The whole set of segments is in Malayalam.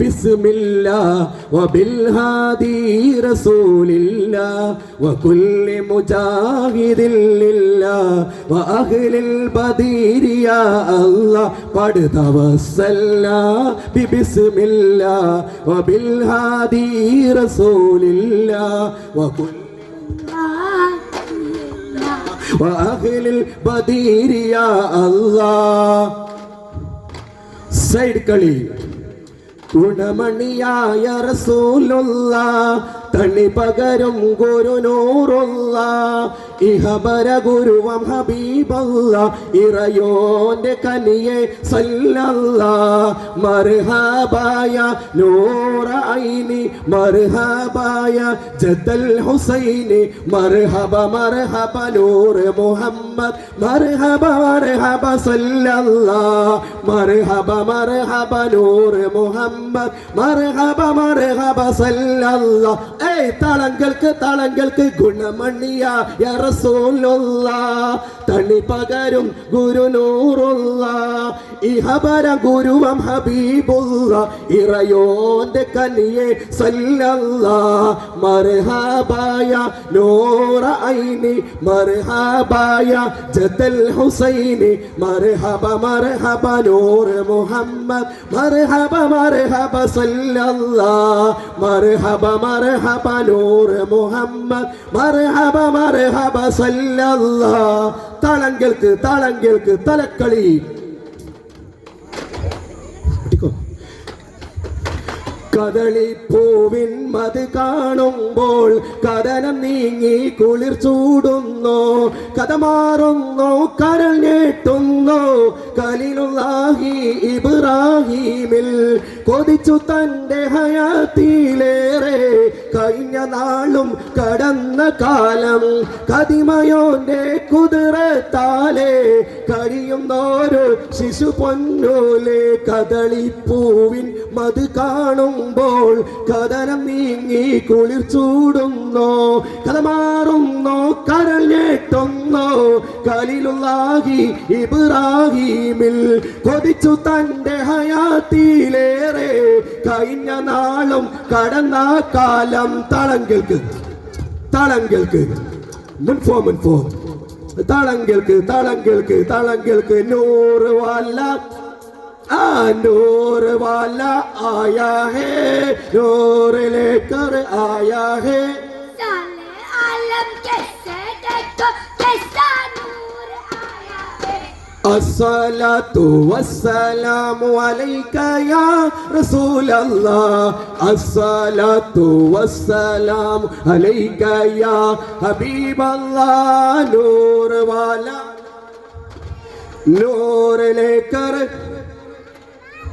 بسم الله وبالهادي رسول الله وكل مجاهد لله وأهل البدير يا الله قد توسلنا ببسم الله وبالهادي رسول الله وكل وأهل البدير يا الله سيد كليل ഗുണമണിയായ റസൂലുള്ള തണി പകരും ഗുരുനൂറുള്ള ഇഹബര ഗുരുവം ഹബീബല്ല ഇറയോന്റെ കനിയെ സല്ലല്ല. മർഹബായ നൂറ ഐനി മർഹബായ ജദൽ ഹുസൈനി മർഹബ മർഹബ നൂർ മുഹമ്മദ് മർഹബ മർഹബ സല്ലല്ല. മർഹബ മർഹബ നൂർ മുഹമ്മദ് മർഹബ മർഹബ സല്ലല്ല. ഏയ് തളങ്ങൾക്ക് തളങ്ങൾക്ക് ഗുണമണിയ റസൂലുള്ള. തണി പകരും ഗുരുനൂറുള്ള ഇഹബര ഗുരുവം ഹബീബുള്ള. ഇറയോന്റെ കനിയെ സല്ലല്ല. മർഹബായ നൂറ ഐനി മർഹബായ ജദൽ ഹുസൈനി. മർഹബ മർഹബ നൂർ മുഹമ്മദ്. മർഹബ മർഹബ സല്ലല്ല. മർഹബ മർഹബ നൂർ മുഹമ്മദ്. മർഹബ മർഹബ സല്ലല്ലാ. താളങ്ങൾക്ക് താളങ്ങൾക്ക് തലക്കളി. കദളിപ്പൂവിൻ മത് കാണുമ്പോൾ കഥനം നീങ്ങി കുളിർ ചൂടുന്നു കഥ മാറുന്നു കരൾ ഞെട്ടുന്നു കലിലുള്ളാഹി ഇബ്രാഹീമിൽ കൊതിച്ചു തന്റെ ഹയാത്തിയിലേറെ കഴിഞ്ഞ നാളും കടന്ന കാലം കതിമയോന്റെ കുതിരത്താലെ കഴിയുന്നോരു ശിശു പൊന്നൂലെ കദളിപ്പൂവിൻ മത് കാണുമ്പോൾ കഥനം നീങ്ങി കുളിർ ചൂടുന്നു കഥ മാറുന്നു കരൾ ഞെട്ടുന്നു കലിലുള്ളാഹി ഇബ്രാഹീമിൽ കൊതിച്ചു തന്റെ ഹയാത്തിയിലേറെ കഴിഞ്ഞ നാളും കടന്ന കാലം തളങ്കൽക്ക് തളങ്കൽക്ക് മുൻഫോ മുൻഫോ. തളങ്കൽക്ക് തളങ്കൽക്ക് തളങ്കൽക്ക് നൂറ് വല്ല नूर वाला आया है नूर लेकर आया है साले आलम कैसे देखो कैसा नूर आया है अस्सलातु वस्सलामु अलैका या रसूल अल्लाह अस्सलातु वस्सलामु अलैका या हबीब अल्लाह नूर वाला नूर लेकर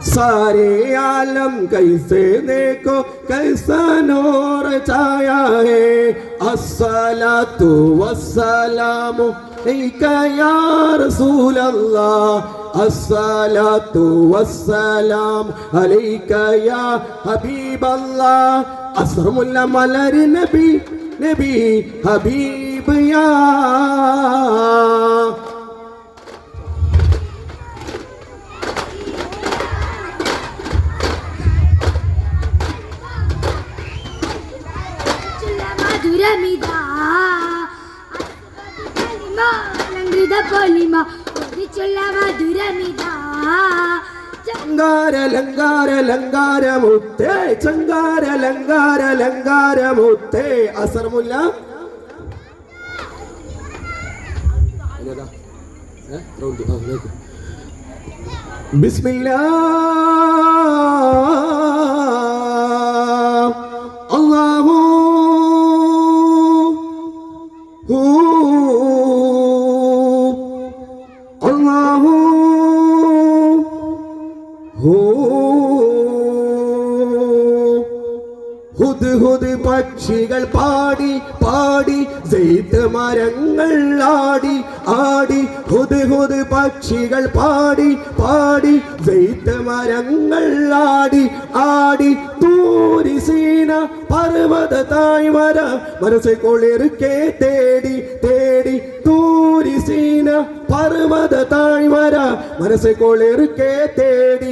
सारे आलम कैसे देखो कैसा नूर छाया है अस्सलातु वस्सलामु अलैका या रसूल अल्लाह अस्सलातु वस्सलाम अलैका या हबीब अल्लाह असरमुल्ला मलर नबी नबी हबीब या മധുരമിതാ ലങ്കൃത പൊലിമ ഒതിച്ചുള്ള മധുരമിതാ. ലങ്കാര ലങ്കാര ലങ്കാര മുത്തേ ചങ്കാര ലങ്കാര ലങ്കാര മുത്തേ അസർമുല്ല ബിസ്മില്ലാ. ഹോ ഹുദ് ഹുദ് പക്ഷികൾ പാടി പാടി ജെയ്ത്ത് മരങ്ങൾ ആടി ആടി ഹുദ് ഹുദ് പക്ഷികൾ പാടി പാടി ജെയ്ത്ത് മരങ്ങൾ ആടി ആടി തൂരി സീന പർവത തായ്മര മനസ്സ് കൊളിറുക്കെ തേടി തേടി തൂരി സീന പർവത താഴ്വര മനസ്സ് കൊളിറുക്കെ തേടി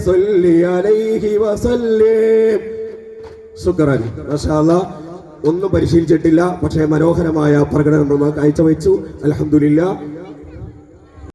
صل عليه وسلم ശുക്രൻ മഷാല്ല ഒന്നും പരിശീലിച്ചിട്ടില്ല പക്ഷേ മനോഹരമായ പ്രകടനം നമ്മൾ കാഴ്ചവെച്ചു അലഹമില്ല